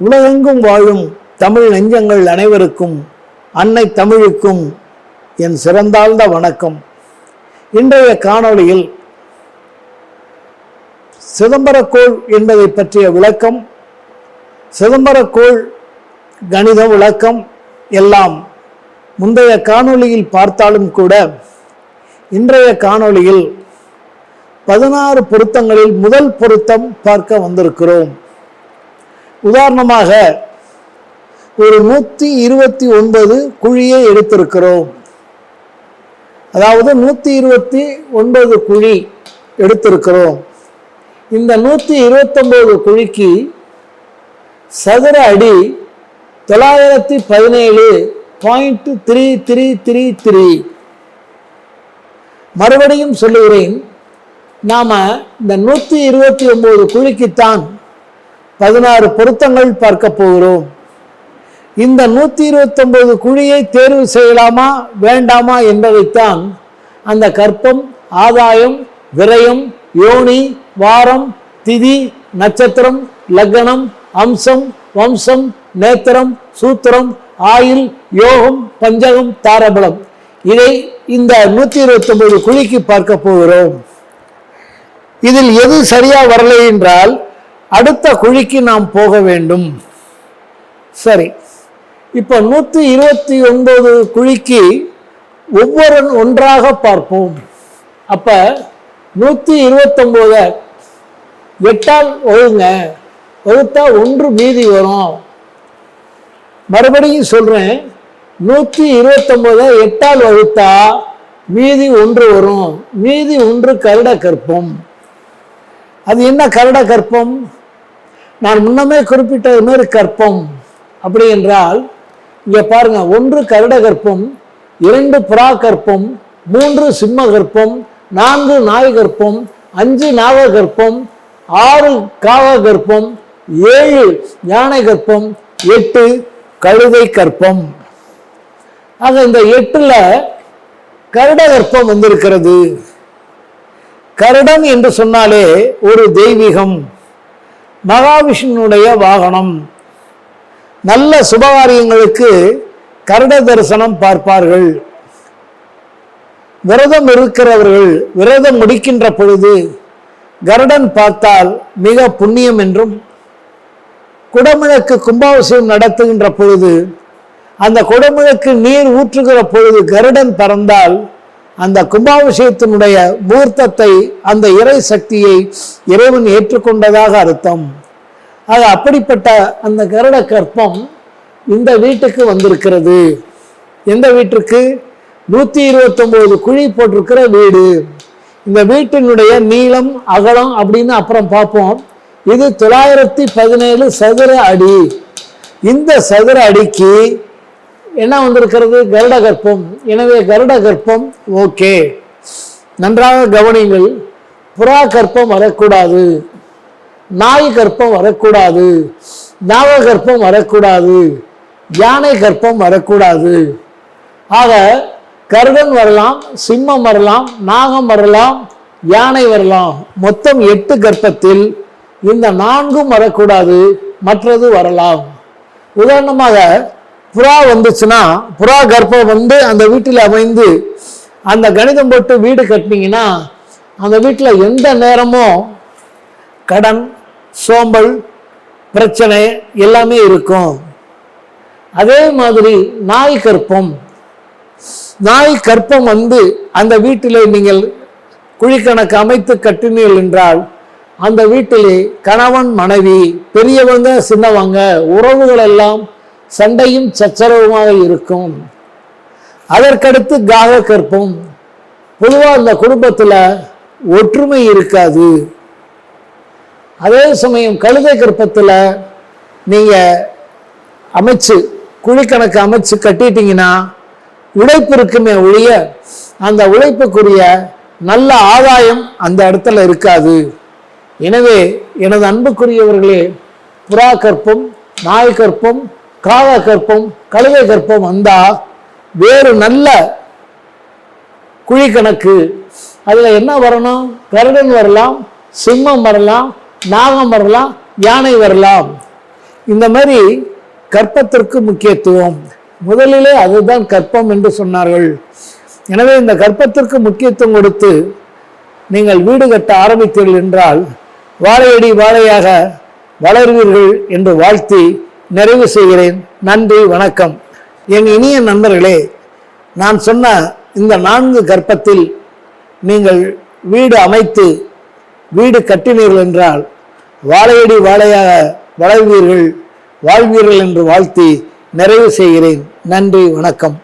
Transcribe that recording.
உலகெங்கும் வாழும் தமிழ் நெஞ்சங்கள் அனைவருக்கும் அன்னை தமிழுக்கும் என் சிறந்தாழ்ந்த வணக்கம். இன்றைய காணொளியில் சிதம்பரக்கோள் என்பதை பற்றிய விளக்கம் சிதம்பரக்கோள் கணித விளக்கம் எல்லாம் முந்தைய காணொளியில் பார்த்தாலும் கூட இன்றைய காணொளியில் பதினாறு பொருத்தங்களில் முதல் பொருத்தம் பார்க்க வந்திருக்கிறோம். உதாரணமாக ஒரு நூற்றி இருபத்தி ஒன்பது குழியை எடுத்திருக்கிறோம். அதாவது நூற்றி இருபத்தி ஒன்பது குழி எடுத்திருக்கிறோம். இந்த நூற்றி இருபத்தொம்போது குழிக்கு சதுர அடி தொள்ளாயிரத்தி பதினேழு point three three three three மறுபடியும் சொல்லுகிறேன் நாம் இந்த நூற்றி இருபத்தி ஒம்பது குழிக்குத்தான் பதினாறு பொருத்தங்கள் பார்க்க போகிறோம். இந்த நூற்றி இருபத்தொன்பது குழியை தேர்வு செய்யலாமா வேண்டாமா என்பதைத்தான் அந்த கற்பம் ஆதாயம் விரயம் யோனி வாரம் திதி நட்சத்திரம் லக்னம் அம்சம் வம்சம் நேத்திரம் சூத்திரம் ஆயில் யோகம் பஞ்சகம் தாரபலம். இதை இந்த நூற்றி இருபத்தொன்பது குழிக்கு பார்க்க போகிறோம். இதில் எது சரியா வரலை என்றால் அடுத்த குழிக்கு நாம் போக வேண்டும். சரி. இப்போ நூற்றி இருபத்தி ஒன்பது குழிக்கு ஒவ்வொரு ஒன்றாக பார்ப்போம். அப்போ நூற்றி இருபத்தொம்போதை எட்டால் ஒழுங்க. வகுத்தா ஒன்று மீதி வரும். மறுபடியும் சொல்கிறேன் நூற்றி இருபத்தொம்போதை எட்டால் வகுத்தா மீதி ஒன்று வரும். மீதி ஒன்று கருட கற்பம். அது என்ன கருட கற்பம்? நான் முன்னமே குறிப்பிட்டது மாதிரி கற்பம். அப்படி என்றால் இங்கே பாருங்க ஒன்று கருட கற்பம் இரண்டு புறா கற்பம் மூன்று சிம்ம கற்பம் நான்கு நாய் கற்பம் அஞ்சு நாக கற்பம் ஆறு காவ கற்பம் ஏழு யானை கற்பம் எட்டு கழுதை கற்பம். ஆக இந்த எட்டுல கருட கற்பம் வந்திருக்கிறது. கருடன் என்று சொன்னாலே ஒரு தெய்வீகம். மகாவிஷ்ணுனுடைய வாகனம். நல்ல சுபகாரியங்களுக்கு கருட தரிசனம் பார்ப்பார்கள். விரதம் இருக்கிறவர்கள் விரதம் முடிக்கின்ற பொழுது கருடன் பார்த்தால் மிக புண்ணியம் என்றும் குடமிழக்கு கும்பாபிஷேகம் நடத்துகின்ற பொழுது அந்த குடமிழக்கு நீர் ஊற்றுகிற பொழுது கருடன் பறந்தால் அந்த கும்பாபிஷேகத்தினுடைய மூர்த்தத்தை அந்த இறை சக்தியை இறைவன் ஏற்றுக்கொண்டதாக அர்த்தம். அது அப்படிப்பட்ட அந்த கருட கற்பம் இந்த வீட்டுக்கு வந்திருக்கிறது. எந்த வீட்டிற்கு? நூற்றி இருபத்தொம்போது குழி போட்டிருக்கிற வீடு. இந்த வீட்டினுடைய நீளம் அகலம் அப்படின்னு அப்புறம் பார்ப்போம். இது தொள்ளாயிரத்தி பதினேழு சதுர அடி. இந்த சதுர அடிக்கு என்ன வந்திருக்கிறது? கருட கற்பம். எனவே கருட கற்பம் ஓகே. நன்றாக கவனிங்கள் புறா கற்பம் வரக்கூடாது. நாய் கற்பம் வரக்கூடாது. நாக கற்பம் வரக்கூடாது. யானை கற்பம் வரக்கூடாது. ஆக கருடன் வரலாம் சிம்மம் வரலாம் நாகம் வரலாம் யானை வரலாம். மொத்தம் எட்டு கற்பத்தில் இந்த நான்கும் வரக்கூடாது மற்றது வரலாம். உதாரணமாக புறா வந்துச்சுன்னா புறா கர்ப்பம் வந்து அந்த வீட்டில் அமைந்து அந்த கணிதம் போட்டு வீடு கட்டினீங்கன்னா அந்த வீட்டில் எந்த நேரமும் கடன் சோம்பல் பிரச்சனை எல்லாமே இருக்கும். அதே மாதிரி நாய் கற்பம் நாய் கற்பம் வந்து அந்த வீட்டிலே நீங்கள் குழிக்கணக்கு அமைத்து கட்டினீர்கள் என்றால் அந்த வீட்டிலே கணவன் மனைவி பெரியவங்க சின்னவங்க உறவுகள் எல்லாம் சண்டையும் சச்சரவுமாக இருக்கும். அதற்கடுத்து காக கற்பம். பொதுவாக அந்த குடும்பத்தில் ஒற்றுமை இருக்காது. அதே சமயம் கழுதை கற்பத்தில் நீங்கள் அமைச்சு குழிக்கணக்கு அமைச்சு கட்டிட்டீங்கன்னா உழைப்பு இருக்குமே ஒழிய அந்த உழைப்புக்குரிய நல்ல ஆதாயம் அந்த இடத்துல இருக்காது. எனவே எனது அன்புக்குரியவர்களே புறா கற்பம் நாய் கற்பம் காவா கற்பம் கழுதை கற்பம் வந்தா வேறு நல்ல குழிக்கணக்கு. அதில் என்ன வரணும்? கருடன் வரலாம் சிம்மம் வரலாம் நாகம் வரலாம் யானை வரலாம். இந்த மாதிரி கற்பத்திற்கு முக்கியத்துவம். முதலிலே அதுதான் கற்பம் என்று சொன்னார்கள். எனவே இந்த கற்பத்திற்கு முக்கியத்துவம் கொடுத்து நீங்கள் வீடு கட்ட ஆரம்பித்தீர்கள் என்றால் வாழையடி வாழையாக வளர்வீர்கள் என்று வாழ்த்தி நிறைவு செய்கிறேன். நன்றி வணக்கம். என் இனிய நண்பர்களே நான் சொன்ன இந்த நான்கு கற்பத்தில் நீங்கள் வீடு அமைத்து வீடு கட்டினீர்கள் என்றால் வாழையடி வாழையாக வளர்வீர்கள் வாழ்வீர்கள் என்று வாழ்த்தி நிறைவு செய்கிறேன். நன்றி வணக்கம்.